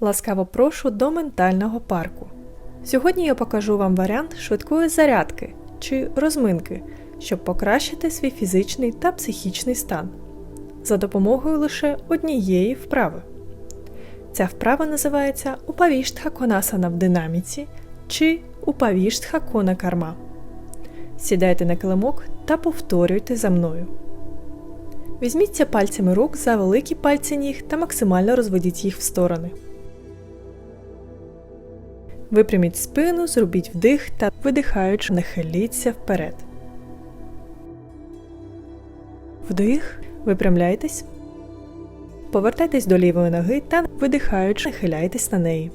Ласкаво прошу до ментального парку. Сьогодні я покажу вам варіант швидкої зарядки чи розминки, щоб покращити свій фізичний та психічний стан за допомогою лише однієї вправи. Ця вправа називається Упавіштха Конасана в динаміці чи Упавіштха Кона Карма. Сідайте на килимок та повторюйте за мною. Візьміться пальцями рук за великі пальці ніг та максимально розведіть їх в сторони. Випряміть спину, зробіть вдих та видихаючи, нахиліться вперед. Вдих, випрямляйтесь. Повертайтесь до лівої ноги та видихаючи, нахиляйтесь на неї.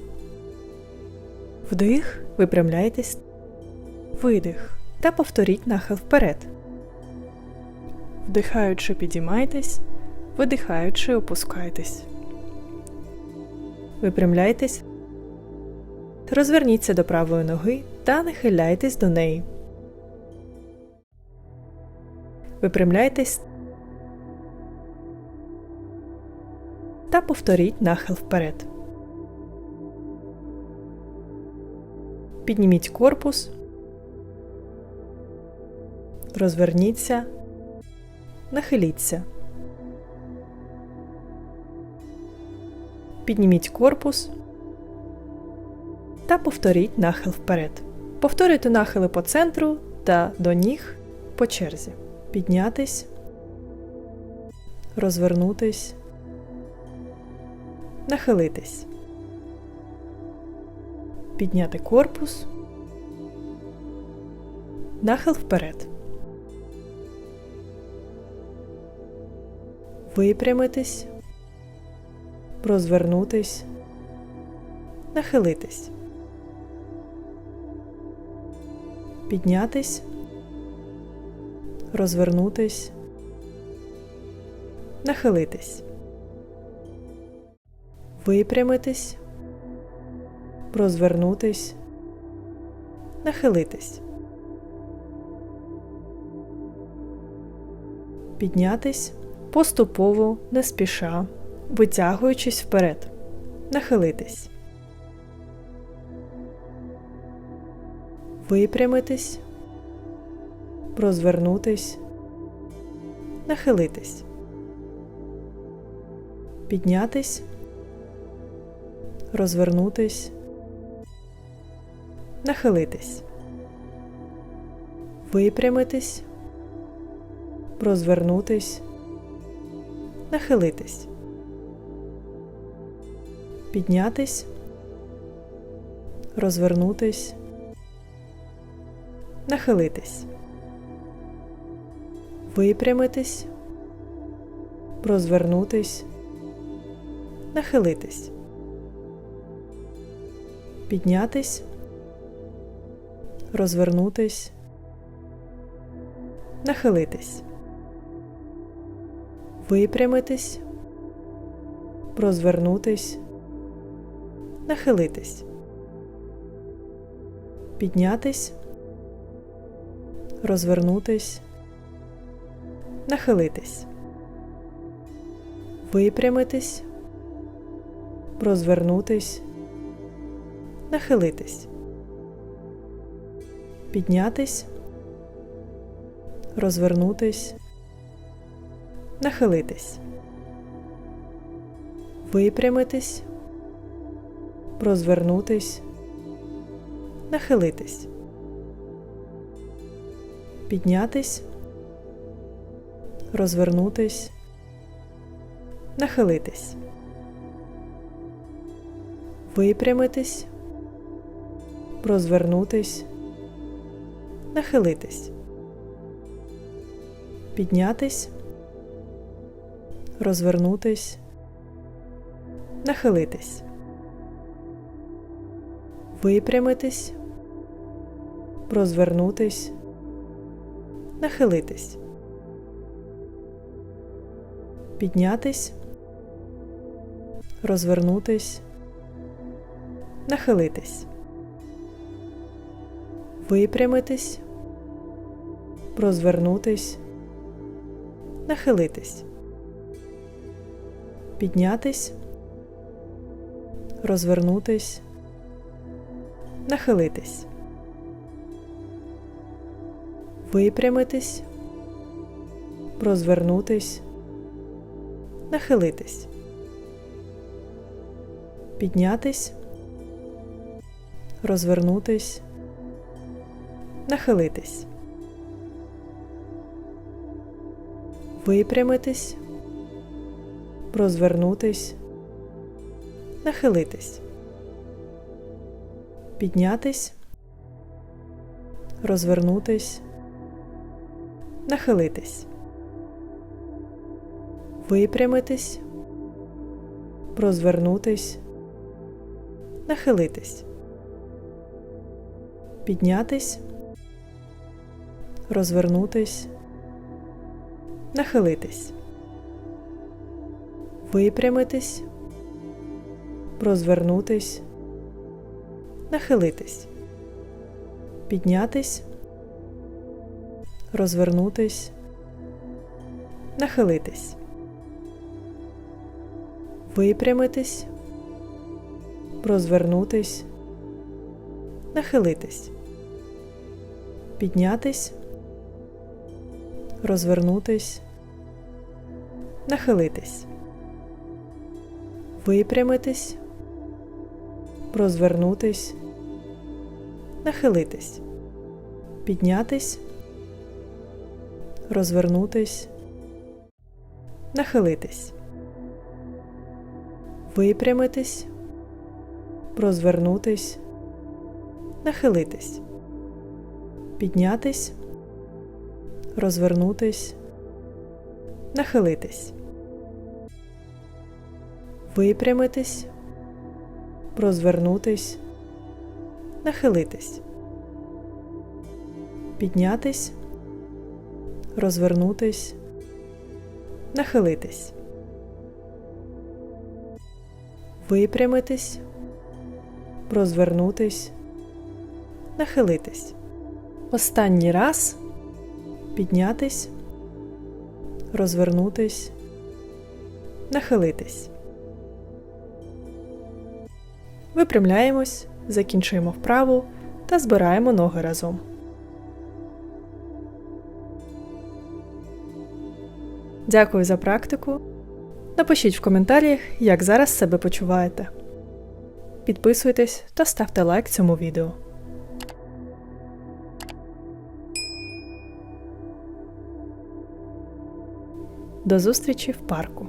Вдих, випрямляйтесь. Видих. Та повторіть нахил вперед. Вдихаючи, підіймайтесь, видихаючи, опускайтесь. Випрямляйтесь. Розверніться до правої ноги та нахиляйтесь до неї. Випрямляйтесь та повторіть нахил вперед. Підніміть корпус. Розверніться. Нахиліться. Підніміть корпус та повторіть нахил вперед. Повторюйте нахили по центру та до ніг по черзі. Піднятись, розвернутись, нахилитись. Підняти корпус. Нахил вперед. Випрямитись, розвернутись, нахилитись. Піднятись, розвернутись, нахилитись. Випрямитись, розвернутись, нахилитись. Піднятись поступово, не спіша, витягуючись вперед, нахилитись. Випрямитись, розвернутись, нахилитись. Піднятись, розвернутись, нахилитись. Випрямитись, розвернутись, нахилитись. Піднятись, розвернутись, нахилитись. Випрямитись, розвернутись, нахилитись. Піднятись, розвернутись, нахилитись. Випрямитись, розвернутись, нахилитись. Піднятись, розвернутись, нахилитись. Випрямитись, розвернутись, нахилитись. Піднятись, розвернутись, нахилитись. Випрямитись, розвернутись, нахилитись. Піднятись, розвернутись, нахилитись. Випрямитись, розвернутись, нахилитись. Піднятись, розвернутись, нахилитись. Випрямитись, розвернутись, нахилитись. Піднятись, розвернутись, нахилитись. Випрямитись, розвернутись, нахилитись. Піднятись, розвернутись, нахилитись, випрямитись, розвернутись, нахилитись, піднятись, розвернутись, нахилитись, випрямитись, розвернутись, нахилитись, піднятись, розвернутись, нахилитись, випрямитись, розвернутись, нахилитись, піднятись, розвернутись, нахилитись, випрямитись, розвернутись, нахилитись, піднятись, розвернутись, нахилитись, випрямитись, розвернутись, нахилитись, піднятись, розвернутись, нахилитись, випрямитись, розвернутись, нахилитись, піднятись, розвернутись, нахилитись, випрямитись, розвернутись, нахилитись, піднятись, розвернутись, нахилитись, випрямитись, розвернутись, нахилитись, піднятись, розвернутись, нахилитись, випрямитись, розвернутись, нахилитись. Останній раз піднятись, розвернутись, нахилитись. Випрямляємось, закінчуємо вправу та збираємо ноги разом. Дякую за практику. Напишіть в коментарях, як зараз себе почуваєте. Підписуйтесь та ставте лайк цьому відео. До зустрічі в парку!